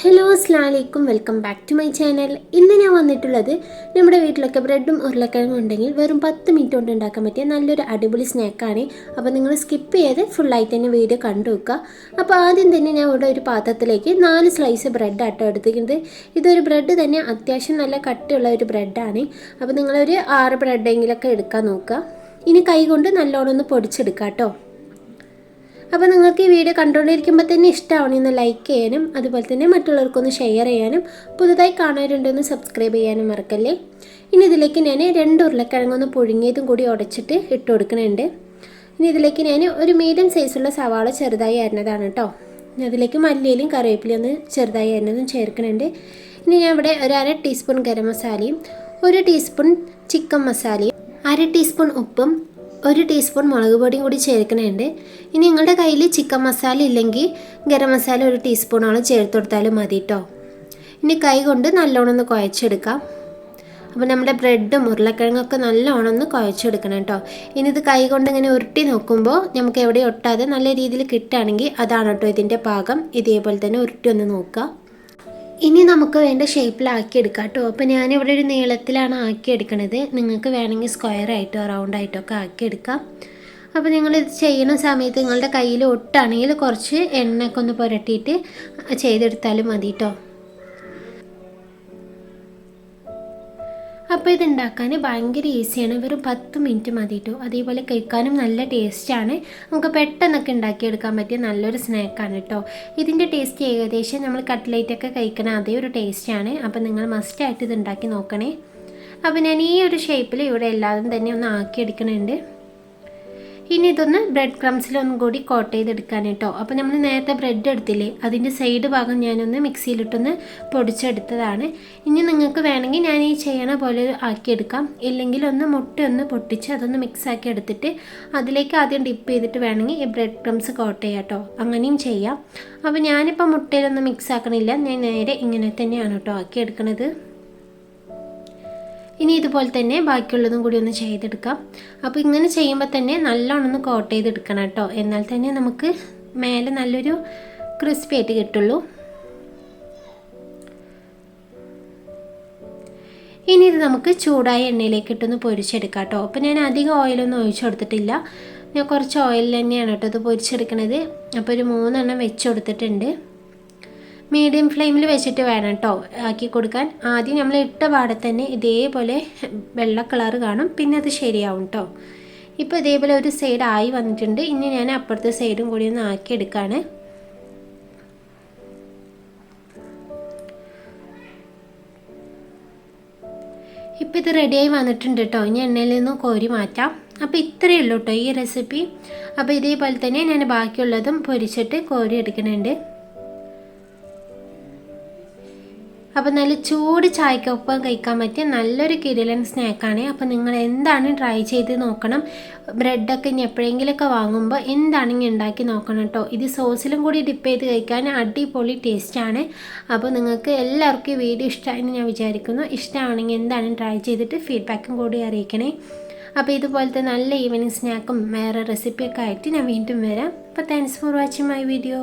Hello അസ്ലാമലൈക്കും welcome back to my channel ഇന്ന് ഞാൻ വന്നിട്ടുള്ളത് നമ്മുടെ വീട്ടിലൊക്കെ ബ്രെഡും ഉരുളക്കിഴങ്ങും ഉണ്ടെങ്കിൽ വെറും പത്ത് മിനിറ്റ് കൊണ്ട് ഉണ്ടാക്കാൻ പറ്റിയ നല്ലൊരു അടിപൊളി സ്നാക്കാണ് അപ്പോൾ നിങ്ങൾ സ്കിപ്പ് ചെയ്ത് ഫുള്ളായിട്ട് തന്നെ വീഡിയോ കണ്ടു വെക്കുക അപ്പോൾ ആദ്യം തന്നെ ഞാൻ ഇവിടെ ഒരു പാത്രത്തിലേക്ക് നാല് സ്ലൈസ് ബ്രെഡ് ആട്ടോ എടുത്തിരിക്കുന്നത്. ഇതൊരു ബ്രെഡ് തന്നെ അത്യാവശ്യം നല്ല കട്ടിയുള്ള ഒരു ബ്രെഡാണ് അപ്പോൾ നിങ്ങളൊരു ആറ് ബ്രെഡെങ്കിലൊക്കെ എടുക്കാൻ നോക്കുക. ഇനി കൈ കൊണ്ട് നല്ലോണം ഒന്ന് പൊടിച്ചെടുക്കാം കേട്ടോ അപ്പോൾ നിങ്ങൾക്ക് ഈ വീഡിയോ കണ്ടുകൊണ്ടിരിക്കുമ്പോൾ തന്നെ ഇഷ്ടമാവണമെന്ന് ലൈക്ക് ചെയ്യാനും അതുപോലെ തന്നെ മറ്റുള്ളവർക്കൊന്ന് ഷെയർ ചെയ്യാനും പുതുതായി കാണാറുണ്ടെന്ന് സബ്സ്ക്രൈബ് ചെയ്യാനും മറക്കല്ലേ? ഇനി ഇതിലേക്ക് ഞാൻ രണ്ട് ഉരുളക്കിഴങ്ങൊന്ന് പുഴുങ്ങിയതും കൂടി ഉടച്ചിട്ട് ഇട്ട് കൊടുക്കുന്നുണ്ട്. ഇനി ഇതിലേക്ക് ഞാൻ ഒരു മീഡിയം സൈസുള്ള സവാള ചെറുതായി അരിഞ്ഞതാണ് കേട്ടോ അതിലേക്ക് മല്ലിയിലും കറിവേപ്പിലയും ഒന്ന് ചെറുതായി അരിഞ്ഞതും ചേർക്കുന്നുണ്ട്. ഇനി ഞാൻ ഇവിടെ ഒരു അര ടീസ്പൂൺ ഗരം മസാലയും ഒരു ടീസ്പൂൺ ചിക്കൻ മസാലയും അര ടീസ്പൂൺ ഉപ്പും ഒരു ടീസ്പൂൺ മുളക് പൊടിയും കൂടി ചേർക്കണുണ്ട്. ഇനി നിങ്ങളുടെ കയ്യിൽ ചിക്കൻ മസാല ഇല്ലെങ്കിൽ ഗരം മസാല ഒരു ടീസ്പൂണോളം ചേർത്ത് കൊടുത്താലും മതി കേട്ടോ ഇനി കൈ കൊണ്ട് നല്ലോണം ഒന്ന് കുഴച്ചെടുക്കാം. അപ്പോൾ നമ്മുടെ ബ്രെഡും ഉരുളക്കിഴങ്ങൊക്കെ നല്ലോണം ഒന്ന് കുഴച്ചെടുക്കണം കേട്ടോ ഇനി ഇത് കൈ കൊണ്ട് ഇങ്ങനെ ഉരുട്ടി നോക്കുമ്പോൾ നമുക്ക് എവിടെ ഒട്ടാതെ നല്ല രീതിയിൽ കിട്ടുകയാണെങ്കിൽ അതാണ് കേട്ടോ ഇതിന്റെ പാകം. ഇതേപോലെ തന്നെ ഉരുട്ടി ഒന്ന് നോക്കുക. ഇനി നമുക്ക് വേണ്ട ഷേപ്പിലാക്കി എടുക്കാം കേട്ടോ അപ്പോൾ ഞാനിവിടെ ഒരു നീളത്തിലാണ് ആക്കി എടുക്കണത് നിങ്ങൾക്ക് വേണമെങ്കിൽ സ്ക്വയർ ആയിട്ടോ റൗണ്ട് ആയിട്ടോ ഒക്കെ ആക്കി എടുക്കാം അപ്പോൾ നിങ്ങൾ ഇത് ചെയ്യുന്ന സമയത്ത് നിങ്ങളുടെ കയ്യിൽ ഒട്ടാണെങ്കിൽ കുറച്ച് എണ്ണയൊക്കെ ഒന്ന് പുരട്ടിയിട്ട് ചെയ്തെടുത്താലും മതി കേട്ടോ അപ്പോൾ ഇത് ഉണ്ടാക്കാൻ ഭയങ്കര ഈസിയാണ്. വെറും പത്ത് മിനിറ്റ് മതി കേട്ടോ അതേപോലെ കഴിക്കാനും നല്ല ടേസ്റ്റാണ് നമുക്ക് പെട്ടെന്നൊക്കെ ഉണ്ടാക്കിയെടുക്കാൻ പറ്റിയ നല്ലൊരു സ്നാക്കാണ് കേട്ടോ ഇതിന്റെ ടേസ്റ്റ് ഏകദേശം നമ്മൾ കട്ട്ലേറ്റൊക്കെ കഴിക്കണ അതേ ഒരു ടേസ്റ്റാണ് അപ്പോൾ നിങ്ങൾ മസ്റ്റായിട്ട് ഇത് ഉണ്ടാക്കി നോക്കണേ. അപ്പോൾ ഞാൻ ഈ ഒരു ഷേപ്പിൽ ഇവിടെ എല്ലാതും തന്നെ ഒന്ന് ആക്കിയെടുക്കണുണ്ട്. ഇനി ഇതൊന്ന് ബ്രെഡ് ക്രംസിലൊന്നും കൂടി കോട്ട് ചെയ്തെടുക്കാൻ കേട്ടോ അപ്പോൾ നമ്മൾ നേരത്തെ ബ്രെഡ് എടുത്തില്ലേ അതിന്റെ സൈഡ് ഭാഗം ഞാനൊന്ന് മിക്സിയിലിട്ടൊന്ന് പൊടിച്ചെടുത്തതാണ്. ഇനി നിങ്ങൾക്ക് വേണമെങ്കിൽ ഞാൻ ഈ ചെയ്യണ പോലെ ആക്കിയെടുക്കാം. ഇല്ലെങ്കിൽ ഒന്ന് മുട്ട ഒന്ന് പൊട്ടിച്ച് അതൊന്ന് മിക്സ് ആക്കി എടുത്തിട്ട് അതിലേക്ക് ആദ്യം ഡിപ്പ് ചെയ്തിട്ട് വേണമെങ്കിൽ ഈ ബ്രെഡ് ക്രംസ് കോട്ട് ചെയ്യാം കേട്ടോ അങ്ങനെയും ചെയ്യാം. അപ്പോൾ ഞാനിപ്പോൾ മുട്ടയിലൊന്നും മിക്സ് ആക്കണില്ല. ഞാൻ നേരെ ഇങ്ങനെ തന്നെയാണ് കേട്ടോ ആക്കിയെടുക്കണത്. ഇനി ഇതുപോലെ തന്നെ ബാക്കിയുള്ളതും കൂടി ഒന്ന് ചെയ്തെടുക്കാം. അപ്പോൾ ഇങ്ങനെ ചെയ്യുമ്പോൾ തന്നെ നല്ലോണം ഒന്ന് കോട്ട് ചെയ്തെടുക്കണം കേട്ടോ. എന്നാൽ തന്നെ നമുക്ക് മേലെ നല്ലൊരു ക്രിസ്പി ആയിട്ട് കിട്ടുള്ളൂ. ഇനി ഇത് നമുക്ക് ചൂടായ എണ്ണയിലേക്ക് ഇട്ടൊന്ന് പൊരിച്ചെടുക്കാം കേട്ടോ. അപ്പോൾ ഞാൻ അധികം ഓയിലൊന്നും ഒഴിച്ചു കൊടുത്തിട്ടില്ല. ഞാൻ കുറച്ച് ഓയിൽ തന്നെയാണ് കേട്ടോ ഇത് പൊരിച്ചെടുക്കണത്. അപ്പോൾ ഒരു മൂന്നെണ്ണം വെച്ച് കൊടുത്തിട്ടുണ്ട്. മീഡിയം ഫ്ലെയിമിൽ വെച്ചിട്ട് വേണം കേട്ടോ ആക്കി കൊടുക്കാൻ. ആദ്യം നമ്മൾ ഇട്ട പാടെ തന്നെ ഇതേപോലെ വെള്ള കളർ കാണും. പിന്നെ അത് ശരിയാവും കേട്ടോ ഇപ്പോൾ ഇതേപോലെ ഒരു സൈഡ് ആയി വന്നിട്ടുണ്ട്. ഇനി ഞാൻ അപ്പുറത്തെ സൈഡും കൂടി ഒന്ന് ആക്കി എടുക്കുകയാണ് ഇപ്പോൾ ഇത് റെഡിയായി വന്നിട്ടുണ്ട് കേട്ടോ ഇനി എണ്ണയിൽ നിന്ന് കോരി മാറ്റാം. അപ്പോൾ ഇത്രയേ ഉള്ളൂ കേട്ടോ ഈ റെസിപ്പി അപ്പോൾ ഇതേപോലെ തന്നെ ഞാൻ ബാക്കിയുള്ളതും പൊരിച്ചിട്ട് കോരി എടുക്കുന്നുണ്ട്. അപ്പോൾ നല്ല ചൂട് ചായക്കൊപ്പം കഴിക്കാൻ പറ്റിയ നല്ലൊരു കിടിലൻ സ്നാക്കാണ് അപ്പോൾ നിങ്ങൾ എന്താണ് ട്രൈ ചെയ്ത് നോക്കണം? ബ്രെഡൊക്കെ ഇനി എപ്പോഴെങ്കിലുമൊക്കെ വാങ്ങുമ്പോൾ എന്താണെങ്കിൽ ഉണ്ടാക്കി നോക്കണം കേട്ടോ ഇത് സോസിലും കൂടി ഡിപ്പ് ചെയ്ത് കഴിക്കാൻ അടിപൊളി ടേസ്റ്റാണ് അപ്പോൾ നിങ്ങൾക്ക് എല്ലാവർക്കും ഈ വീഡിയോ ഇഷ്ടമായെന്ന് ഞാൻ വിചാരിക്കുന്നു. ഇഷ്ടമാണെങ്കിൽ എന്താണ് ട്രൈ ചെയ്തിട്ട് ഫീഡ്ബാക്കും കൂടി അറിയിക്കണേ. അപ്പോൾ ഇതുപോലത്തെ നല്ല ഈവനിങ് സ്നാക്കും വേറെ റെസിപ്പിയൊക്കെ ആയിട്ട് ഞാൻ വീണ്ടും വരാം. അപ്പോൾ thanks for watching my video